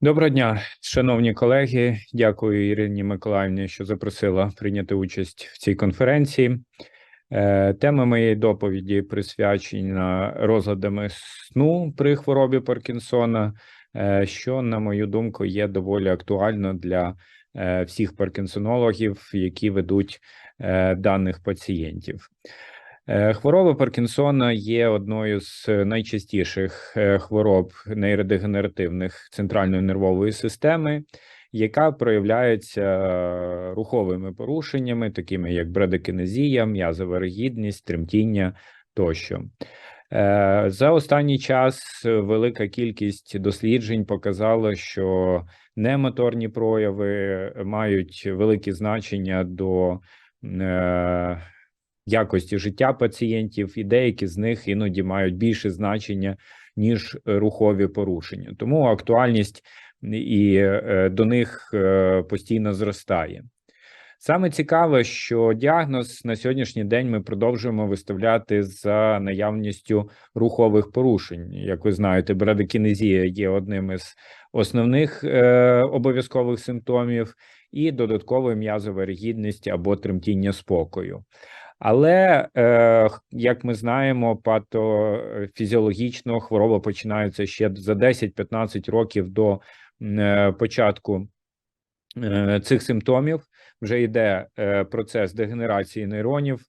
Доброго дня, шановні колеги. Дякую Ірині Миколаївні, що запросила прийняти участь в цій конференції. Е, Тема моєї доповіді присвячена розладами сну при хворобі Паркінсона, е, що, на мою думку, є доволі актуально для е, всіх паркінсонологів, які ведуть даних пацієнтів. Е, Хвороба Паркінсона є одною з найчастіших е, хвороб нейродегенеративних центральної нервової системи, яка проявляється руховими порушеннями, такими як брадикінезія, м'язова ригідність, тремтіння тощо. Е, За останній час велика кількість досліджень показала, що немоторні прояви мають велике значення до якості життя пацієнтів, і деякі з них іноді мають більше значення ніж рухові порушення. Тому актуальність і е, до них е, постійно зростає. Саме цікаве, що діагноз на сьогоднішній день ми продовжуємо виставляти за наявністю рухових порушень. Як ви знаєте, брадикінезія є одним із основних е, обов'язкових симптомів, і додаткова м'язова ригідність або тремтіння спокою. Але е, як ми знаємо, патофізіологічно хвороба починається ще за 10-15 років до е, початку е, цих симптомів. Вже йде е, процес дегенерації нейронів,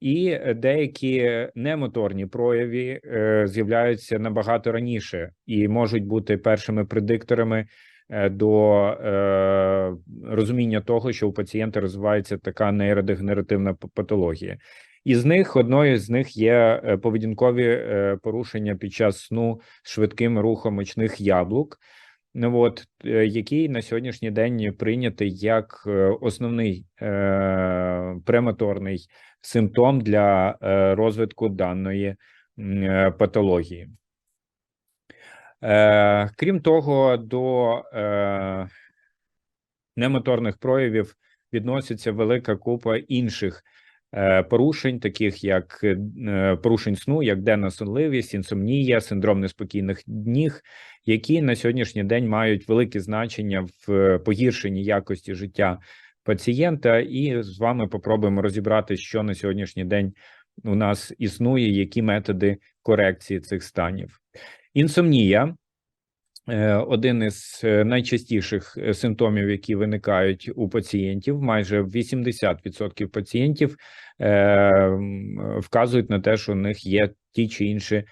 і деякі немоторні прояви е, з'являються набагато раніше і можуть бути першими предикторами е, до е, розуміння того, що у пацієнта розвивається така нейродегенеративна патологія. Із них одною з них є е, поведінкові е, порушення під час сну з швидким рухом очних яблук. Ну от е, який на сьогоднішній день прийнятий як е, основний е, премоторний симптом для е, розвитку даної е, патології. Е, крім того, до е, немоторних проявів відноситься велика купа інших е, порушень, таких як е, порушень сну, як денна сонливість, інсомнія, синдром неспокійних днів, які на сьогоднішній день мають велике значення в е, погіршенні якості життя пацієнта. І з вами попробуємо розібрати, що на сьогоднішній день у нас існує, які методи корекції цих станів. Інсомнія Е, один із е, найчастіших е, симптомів, які виникають у пацієнтів, майже 80% пацієнтів вказують на те, що у них є ті чи інші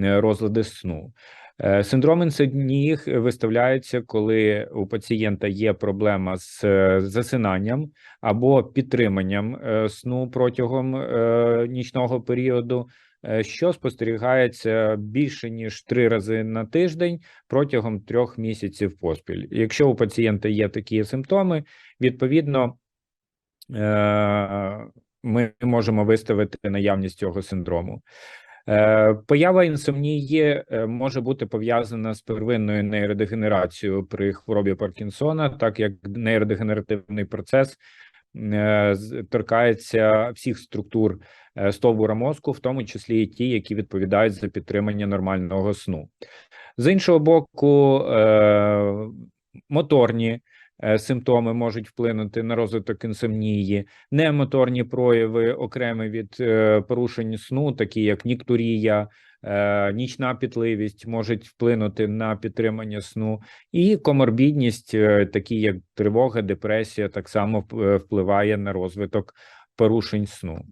розлади сну. Синдром інсомнії виставляється, коли у пацієнта є проблема з засинанням або підтриманням сну протягом нічного періоду, що спостерігається більше ніж три рази на тиждень протягом трьох місяців поспіль. Якщо у пацієнта є такі симптоми, відповідно е, ми можемо виставити наявність цього синдрому. Е, Поява інсомнії е, може бути пов'язана з первинною нейродегенерацією при хворобі Паркінсона, так як нейродегенеративний процес е, торкається всіх структур е, стовбура мозку, в тому числі і ті, які відповідають за підтримання нормального сну. З іншого боку, е, моторні е, симптоми можуть вплинути на розвиток інсомнії, немоторні прояви, окремі від е, порушень сну, такі як ніктурія, е, нічна пітливість, можуть вплинути на підтримання сну, і коморбідність, е, такі як тривога, депресія, так само е, впливає на розвиток порушень сну.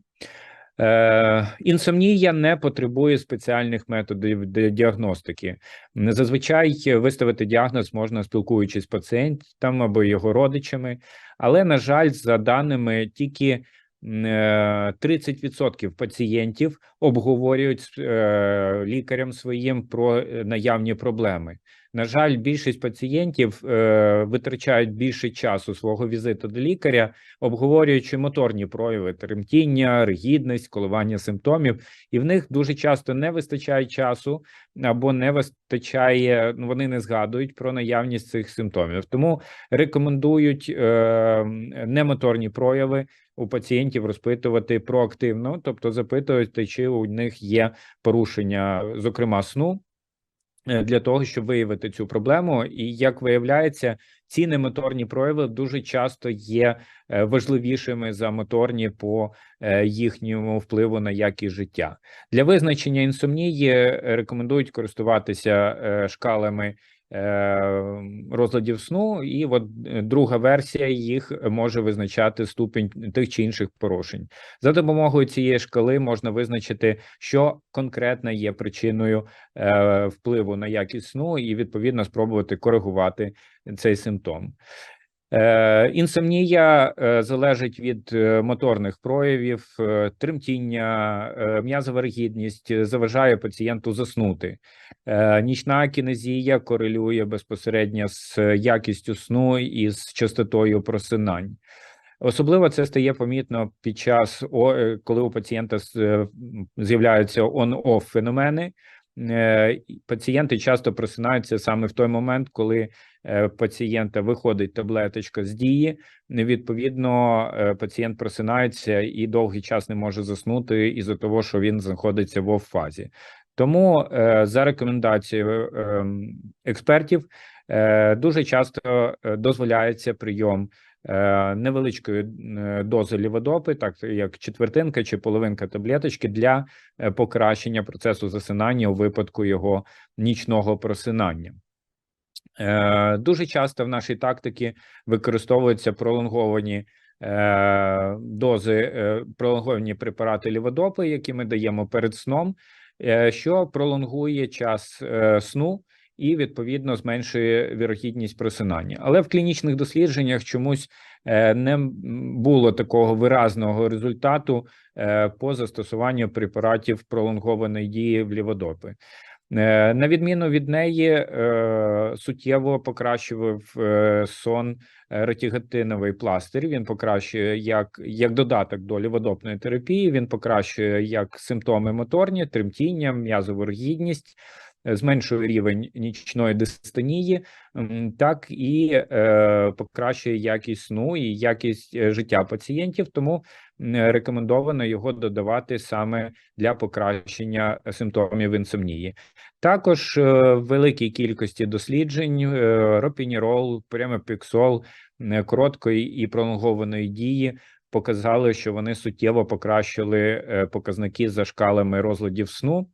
Е, інсомнія не потребує спеціальних методів діагностики. Зазвичай виставити діагноз можна спілкуючись з пацієнтом або його родичами, але, на жаль, за даними тільки е, 30% пацієнтів обговорюють з е, лікарем своїм про е, наявні проблеми. На жаль, більшість пацієнтів е, витрачають більше часу свого візиту до лікаря обговорюючи моторні прояви тремтіння, ригідність, коливання симптомів, і в них дуже часто не вистачає часу або не вистачає, ну вони не згадують про наявність цих симптомів. Тому рекомендують е, немоторні прояви у пацієнтів розпитувати проактивно, тобто запитувати, чи у них є порушення, зокрема сну. е, для того, щоб виявити цю проблему. І як виявляється, ці немоторні прояви дуже часто є е, важливішими за моторні по е, їхньому впливу на якість життя. Для визначення інсомнії рекомендують користуватися шкалами розладів сну, і от е, друга версія їх може визначати ступінь тих чи інших порушень. За допомогою цієї шкали можна визначити, що конкретно є причиною е, впливу на якість сну, і відповідно спробувати коригувати цей симптом. Е, Інсомнія е, залежить від е, моторних проявів, тремтіння, м'язова ригідність заважає пацієнту заснути. Нічна кінезія корелює безпосередньо з якістю сну і з частотою просинань. Особливо це стає помітно під час, коли у пацієнта з'являються on-off феномени. Е, Пацієнти часто просинаються саме в той момент, коли е, пацієнта виходить таблеточка з дії. Відповідно, е, пацієнт просинається і довгий час не може заснути із-за того, що він знаходиться в оф-фазі. Тому за рекомендацією ем, експертів дуже часто дозволяється прийом невеличкої е, дози ліводопи, так як четвертинка чи половинка таблеточки для е, покращення процесу засинання у випадку його нічного просинання. Е, Дуже часто в нашій тактиці використовуються пролонговані е, дози, е, пролонговані препарати ліводопи, які ми даємо перед сном, е, що пролонгує час е, сну і відповідно зменшує вірогідність просинання. Але в клінічних дослідженнях чомусь е, не було такого виразного результату е, по застосуванню препаратів пролонгованої дії в ліводопи. Е, На відміну від неї, суттєво покращував сон ретігатиновий пластир. Він покращує як, як додаток до ліводопної терапії. Він покращує як симптоми моторні, тремтіння, м'язову ригідність, е, зменшує рівень нічної дистонії, так і е, покращує якість сну і якість е, життя пацієнтів. Тому рекомендовано його додавати саме для покращення симптомів інсомнії. Також е, в великій кількості досліджень е, ропінірол, премопіксол е, короткої і пролонгованої дії показали, що вони суттєво покращили е, показники за шкалами розладів сну.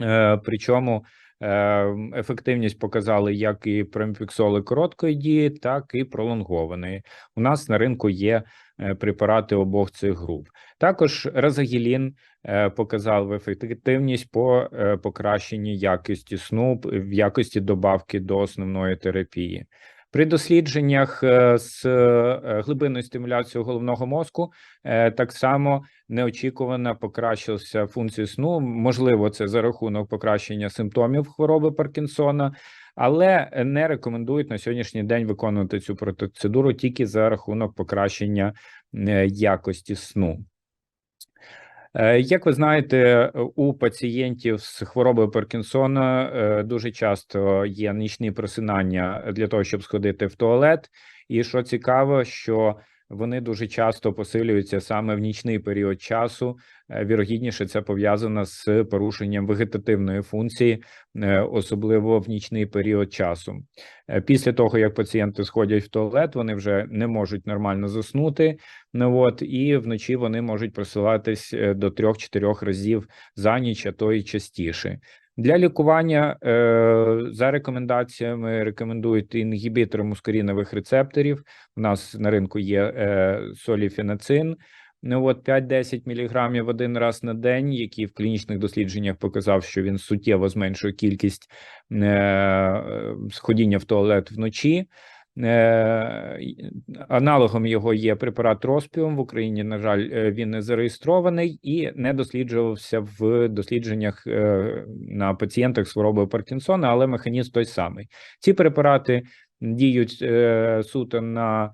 Е, Причому е, ефективність показали як і премпіксоли короткої дії, так і пролонгованої. У нас на ринку є е, препарати обох цих груп. Також разагілін е, показав ефективність по покращенні якості сну в якості добавки до основної терапії. При дослідженнях е, з е, глибинною стимуляцією головного мозку е, так само неочікувано покращився функції сну. Можливо, це за рахунок покращення симптомів хвороби Паркінсона, але не рекомендують на сьогоднішній день виконувати цю процедуру тільки за рахунок покращення якості сну. Е, Як ви знаєте, у пацієнтів з хворобою Паркінсона е, дуже часто є нічні просинання для того, щоб сходити в туалет. І що цікаво, що вони дуже часто посилюються саме в нічний період часу. Е, Вірогідніше це пов'язано з порушенням вегетативної функції, е, особливо в нічний період часу. Е, Після того, як пацієнти сходять в туалет, вони вже не можуть нормально заснути. Ну от і вночі вони можуть просилатись до 3-4 разів за ніч, а то і частіше. Для лікування е, за рекомендаціями рекомендують інгібітори мускорінових рецепторів. У нас на ринку є е, соліфенацин. Ну от 5-10 міліграмів один раз на день, який в клінічних дослідженнях показав, що він суттєво зменшує кількість е, е, сходіння в туалет вночі. Е, Аналогом його є препарат Роспіум. В Україні, на жаль, е, він не зареєстрований і не досліджувався в дослідженнях е, на пацієнтах з хворобою Паркінсона, але механізм той самий. Ці препарати діють суто на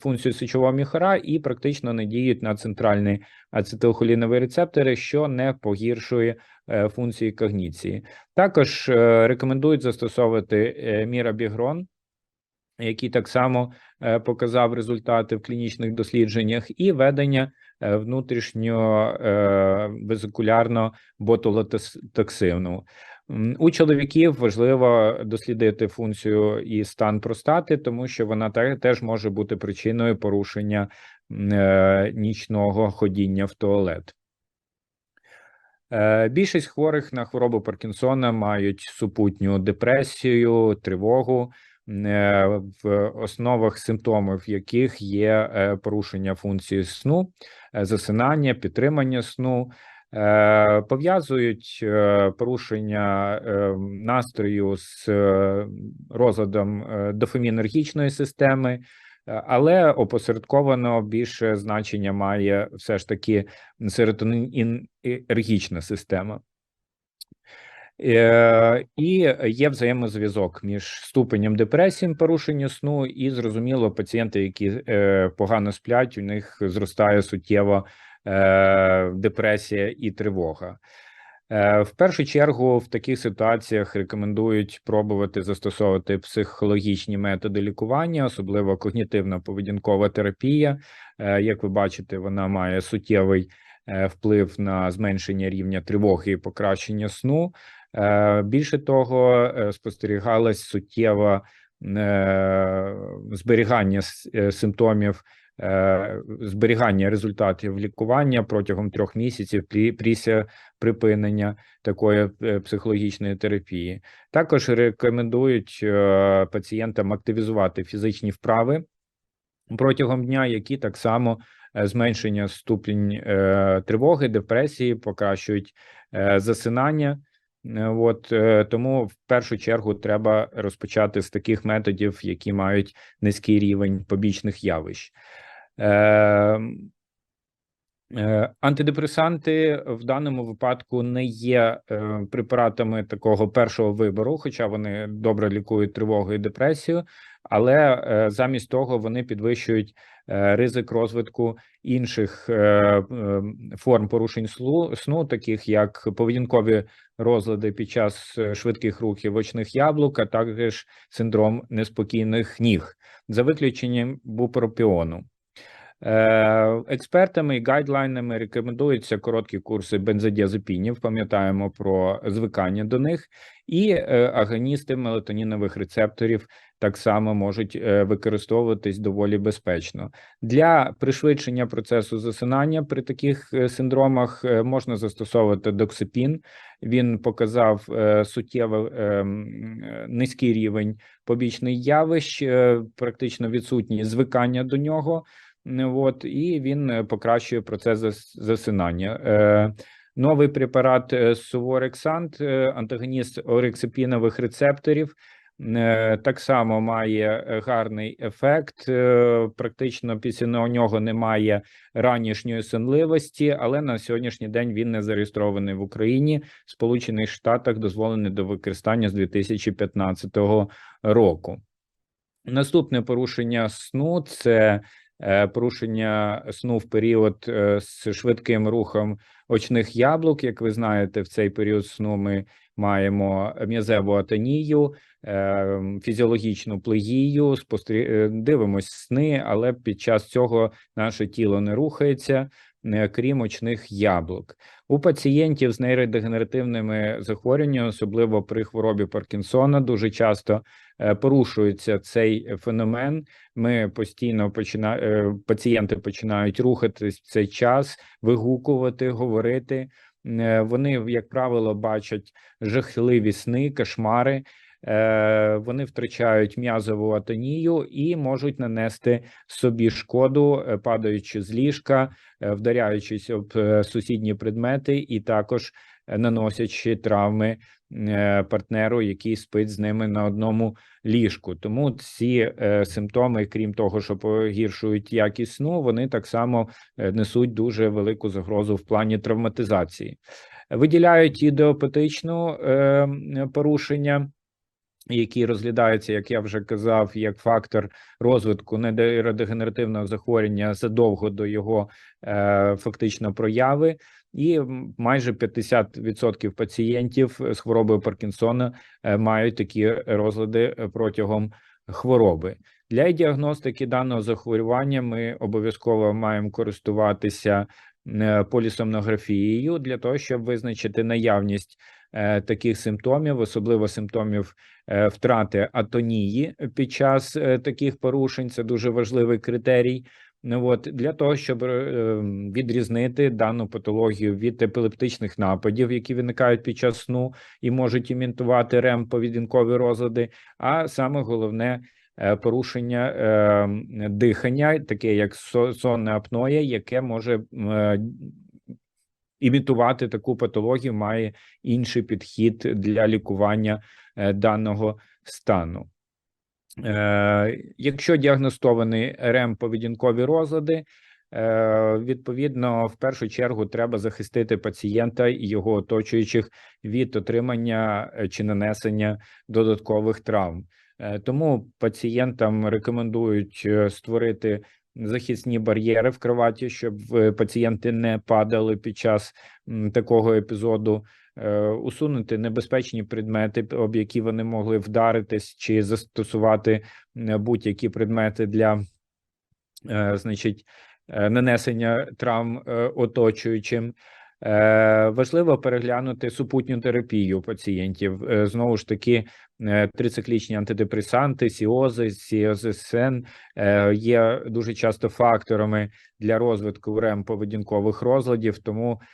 функцію сечового міхора і практично не діють на центральні ацетилхолінові рецептори, що не погіршує функції когніції. Також рекомендують застосовувати мірабігрон, який так само е, показав результати в клінічних дослідженнях, і ведення е, внутрішньо е, ботулотоксину. У чоловіків важливо дослідити функцію і стан простати, тому що вона теж може бути причиною порушення е, нічного ходіння в туалет. Більшість хворих на хворобу Паркінсона мають супутню депресію, тривогу, в основах симптомів яких є е, порушення функції сну, е, засинання, підтримання сну. Е, Пов'язують е, порушення е, настрою з е, розладом е, дофамінергічної системи, е, але опосередковано більше значення має все ж таки серотонінергічна система. Е, І є взаємозв'язок між ступенем депресії, порушення сну, і зрозуміло, пацієнти, які е, погано сплять, у них зростає суттєво е, депресія і тривога. В першу чергу в таких ситуаціях рекомендують пробувати застосовувати психологічні методи лікування, особливо когнітивно-поведінкова терапія. Е, Як ви бачите, вона має суттєвий вплив на зменшення рівня тривоги і покращення сну. Е, Більше того, е, спостерігалось суттєве зберігання е, симптомів, зберігання результатів лікування протягом трьох місяців після припинення такої психологічної терапії. Також рекомендують пацієнтам активізувати фізичні вправи протягом дня, які так само зменшення ступінь тривоги, депресії, покращують засинання. Е, От е, тому в першу чергу треба розпочати з таких методів, які мають низький рівень побічних явищ. Е, Антидепресанти в даному випадку не є препаратами такого першого вибору, хоча вони добре лікують тривогу і депресію, але замість того вони підвищують ризик розвитку інших е, е, форм порушень сну, таких як поведінкові розлади під час е, швидких рухів очних яблук, а також синдром неспокійних ніг, за виключенням бупропіону. Е, Експертами і гайдлайнами рекомендуються короткі курси бензодіазепінів, пам'ятаємо про звикання до них, і е, агоністи мелатонінових рецепторів так само можуть е, використовуватись доволі безпечно. Для пришвидшення процесу засинання при таких е, синдромах е, можна застосовувати доксипін. Він показав суттєво низький рівень побічних явищ, практично відсутність звикання до нього. От, і він покращує процес засинання. Новий препарат Суворексант, антагоніст орексипінових рецепторів, так само має е, гарний ефект. е, Практично після нього немає ранішньої сонливості, але на сьогоднішній день він не зареєстрований в Україні. В Сполучених Штатах дозволений до використання з 2015 року. Наступне порушення сну це е, порушення сну в період е, з швидким рухом очних яблук. Як ви знаєте, в цей період сну ми маємо м'язеву атонію, е, фізіологічну плегію, спостері... е, сни, але під час цього наше тіло не рухається, крім очних яблук. У пацієнтів з нейродегенеративними захворюваннями, особливо при хворобі Паркінсона, дуже часто е, порушується цей феномен. Ми постійно почина... е, пацієнти починають рухатись в цей час, вигукувати, говорити. Е, Вони, як правило, бачать жахливі сни, кошмари. Е, Вони втрачають м'язову атонію і можуть нанести собі шкоду, е, падаючи з ліжка, вдаряючись об сусідні предмети, і також наносячи травми е, партнеру, який спить з ними на одному ліжку. Тому ці е, симптоми, крім того, що погіршують якість сну, вони так само е, несуть дуже велику загрозу в плані травматизації. Виділяють ідеопатичну порушення. Які розглядаються, як я вже казав, як фактор розвитку нейродегенеративного захворювання задовго до його е, фактично прояви, і майже 50% пацієнтів з хворобою Паркінсона е, мають такі розлади е, протягом хвороби. Для діагностики даного захворювання ми обов'язково маємо користуватися е, полісомнографією для того, щоб визначити наявність таких симптомів, особливо симптомів втрати атонії під час таких порушень. Це дуже важливий критерій. Ну, от для того, щоб е, відрізнити дану патологію від епілептичних нападів, які виникають під час сну і можуть імітувати рем поведінкові розлади. А саме головне е, порушення е, дихання, таке як сонне апноє, яке може е, імітувати таку патологію, має інший підхід для лікування даного стану. Е, Якщо діагностований РЕМ поведінкові розлади, е, відповідно, в першу чергу треба захистити пацієнта і його оточуючих від отримання е, чи нанесення додаткових травм. Тому пацієнтам рекомендують створити захисні бар'єри в кроваті, щоб пацієнти не падали під час такого епізоду усунути небезпечні предмети, об які вони могли вдаритись, чи застосувати е, будь-які предмети для, е, значить, е, нанесення травм е, оточуючим. Е, Важливо переглянути супутню терапію пацієнтів. Е, Знову ж таки, е, трициклічні антидепресанти, сіози, сіозесен е, є дуже часто факторами для розвитку РЕМ поведінкових розладів, тому е,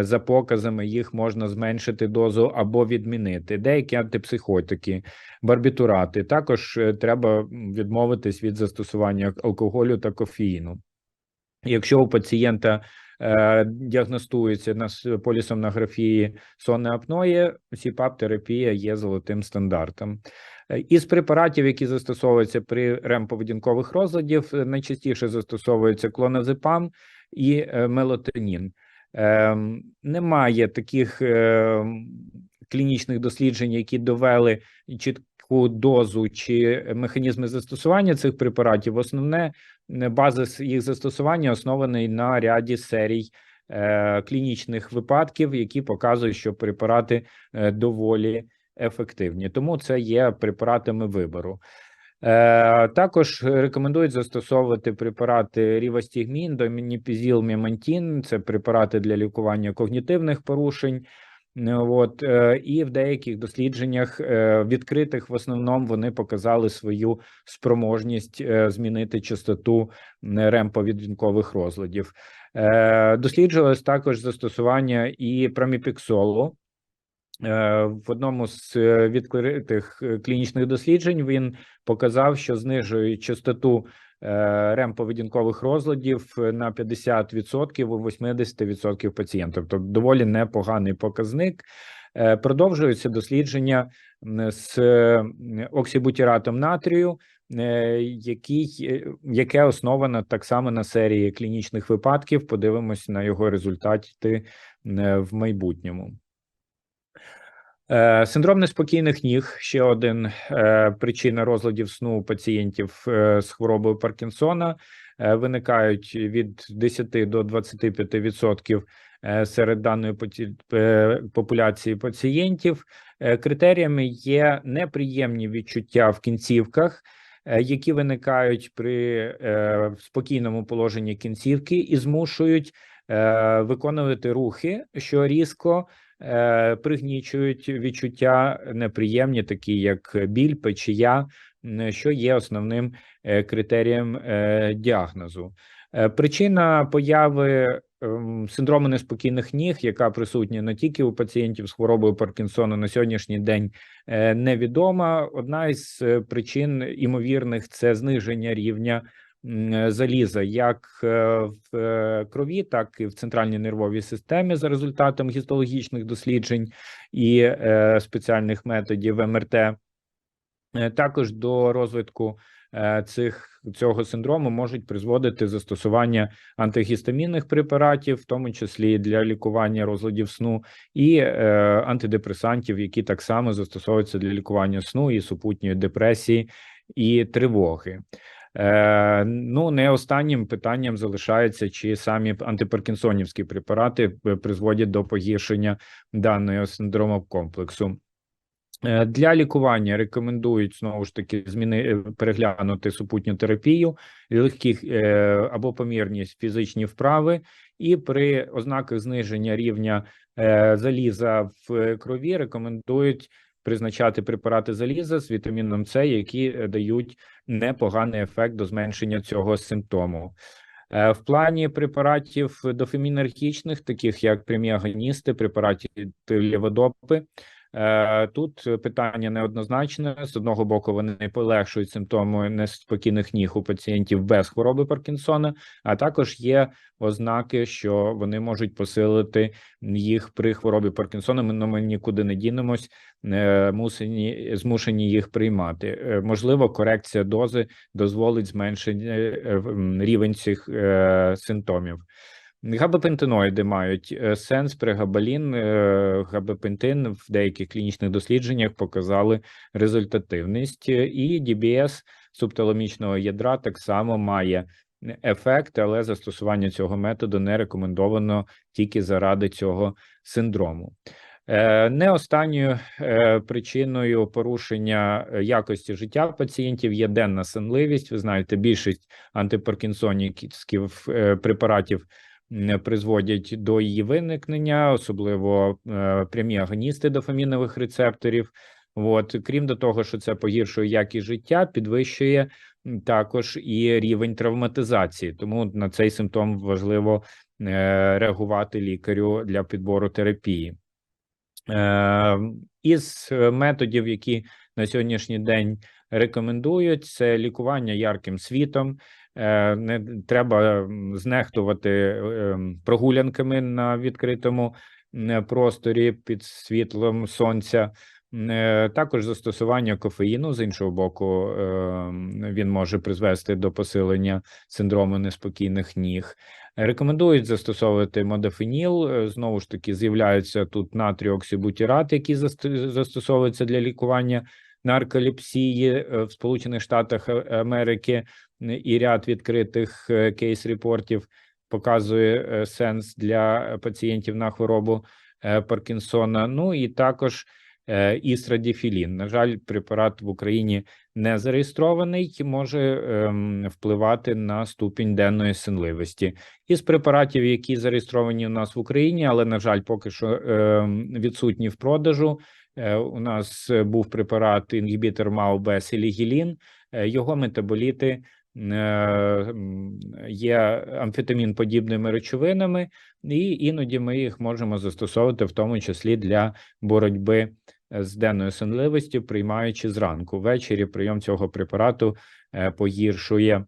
за показами їх можна зменшити дозу або відмінити. Деякі антипсихотики, барбітурати. Також е, треба відмовитись від застосування алкоголю та кофеїну. Якщо у пацієнта е, діагностується на полісомнографії сонне апноє, СІПАП-терапія є золотим стандартом. Е, Із препаратів, які застосовуються при РЕМ-поведінкових розладів, е, найчастіше застосовується клоназепам і е, мелатонін. Ем, Немає таких ем, клінічних досліджень, які довели чітку дозу чи механізми застосування цих препаратів. Основне е, база їх застосування оснований на ряді серій е, клінічних випадків, які показують, що препарати е, доволі ефективні. Тому це є препаратами вибору. Е, також рекомендують застосовувати препарати рівастігмін, домініпізіл, мемантін. Це препарати для лікування когнітивних порушень. Е, От е, і в деяких дослідженнях відкритих в основному вони показали свою спроможність змінити частоту РЕМ поведінкових розладів. Досліджувалось також застосування і проміпіксолу. Е, В одному з е, відкритих е, клінічних досліджень він показав, що знижує частоту е, РЕМ поведінкових розладів на 50% у 80% пацієнтів. Тобто доволі непоганий показник. Продовжуються дослідження з оксибутіратом натрію, який, яке основано так само на серії клінічних випадків. Подивимось на його результати в майбутньому. Е, Синдром неспокійних ніг ще один е, причина розладів сну у пацієнтів е, з хворобою Паркінсона. Виникають від 10 до 25% е, серед даної популяції пацієнтів. Критеріями є неприємні відчуття в кінцівках, які виникають при спокійному положенні кінцівки і змушують виконувати рухи, що різко пригнічують відчуття неприємні, такі як біль, печія, що є основним е, критерієм е, діагнозу. Е, Причина появи ем, синдрому неспокійних ніг, яка присутня не тільки у пацієнтів з хворобою Паркінсона на сьогоднішній день е, невідома. Одна із е, причин імовірних це зниження рівня е, заліза як е, в е, крові, так і в центральній нервовій системі за результатом гістологічних досліджень і е, спеціальних методів МРТ. Е, Також до розвитку е, цих цього синдрому можуть призводити застосування антигістамінних препаратів, в тому числі для лікування розладів сну, і е, антидепресантів, які так само застосовуються для лікування сну і супутньої депресії і тривоги. Е, ну, не останнім питанням залишається, чи самі антипаркінсонівські препарати е, призводять до погіршення даного синдрому комплексу. Е, Для лікування рекомендують знову ж таки зміни е, переглянути супутню терапію, легкі або помірні фізичні вправи, і при ознаках зниження рівня заліза в крові рекомендують призначати препарати заліза з вітаміном С, які е, дають непоганий ефект до зменшення цього симптому. Е, В плані препаратів дофамінергічних, таких як преміагоністи, препарати ліводопи, Тут питання неоднозначне. З одного боку, вони полегшують симптоми неспокійних ніг у пацієнтів без хвороби Паркінсона, а також є ознаки, що вони можуть посилити їх при хворобі Паркінсона. Ми, ну, ми нікуди не дінемось, е, мусені змушені їх приймати. Е, Можливо, корекція дози дозволить зменшити е, рівень цих е, симптомів. Габапентиноїди мають е, сенс. Прегабалін, е, габапентин в деяких клінічних дослідженнях показали результативність, Е, і DBS субталамічного ядра так само має ефект, але застосування цього методу не рекомендовано тільки заради цього синдрому. Не останньою причиною порушення якості життя пацієнтів є денна сонливість. Ви знаєте, більшість антипаркінсонівських е, препаратів призводять до її виникнення, особливо е, прямі агоністи дофамінових рецепторів. От, крім до того, що це погіршує якість життя, підвищує також і рівень травматизації. Тому на цей симптом важливо е, реагувати лікарю для підбору терапії. Е, Із методів, які на сьогоднішній день рекомендують, це лікування ярким світом. Е, Не треба знехтувати е, прогулянками на відкритому просторі під світлом сонця. Е, Також застосування кофеїну з іншого боку, е, він може призвести до посилення синдрому неспокійних ніг. Рекомендують застосовувати модофеніл. Е, Знову ж таки, з'являються тут натріоксибутірат, які заст- застосовуються для лікування нарколепсії в Сполучених Штатах Америки, і ряд відкритих е, кейс-репортів показує е, сенс для пацієнтів на хворобу е, Паркінсона. Ну і також істрадіфілін. На жаль, препарат в Україні не зареєстрований, може ем, впливати на ступінь денної синливості. Із препаратів, які зареєстровані у нас в Україні, але на жаль, поки що ем, відсутні в продажу. У нас був препарат інгібітор МАО-Б Е, Його метаболіти є амфетамін подібними речовинами, і іноді ми їх можемо застосовувати, в тому числі для боротьби з денною сонливістю, приймаючи зранку. Ввечері прийом цього препарату е, погіршує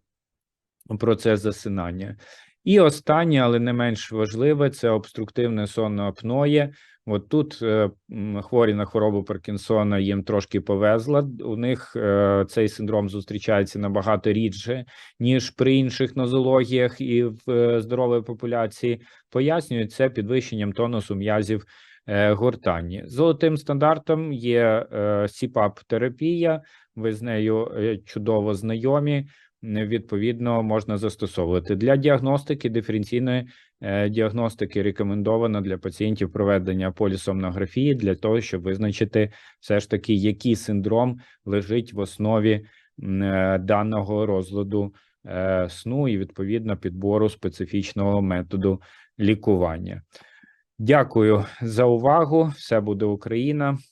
процес засинання. І останнє, але не менш важливе, це обструктивне сонне апноє. От тут е, хворі на хворобу Паркінсона їм трошки повезло. У них е, цей синдром зустрічається набагато рідше, ніж при інших нозологіях і в е, здорової популяції. Пояснюють це підвищенням тонусу м'язів гортані. Золотим стандартом є е, СІПАП-терапія. Ви з нею чудово знайомі. Відповідно, можна застосовувати для діагностики диференційної е, діагностики. Рекомендовано для пацієнтів проведення полісомнографії для того, щоб визначити все ж таки, який синдром лежить в основі е, даного розладу е, сну і відповідно підбору специфічного методу лікування. Дякую за увагу. Все буде Україна.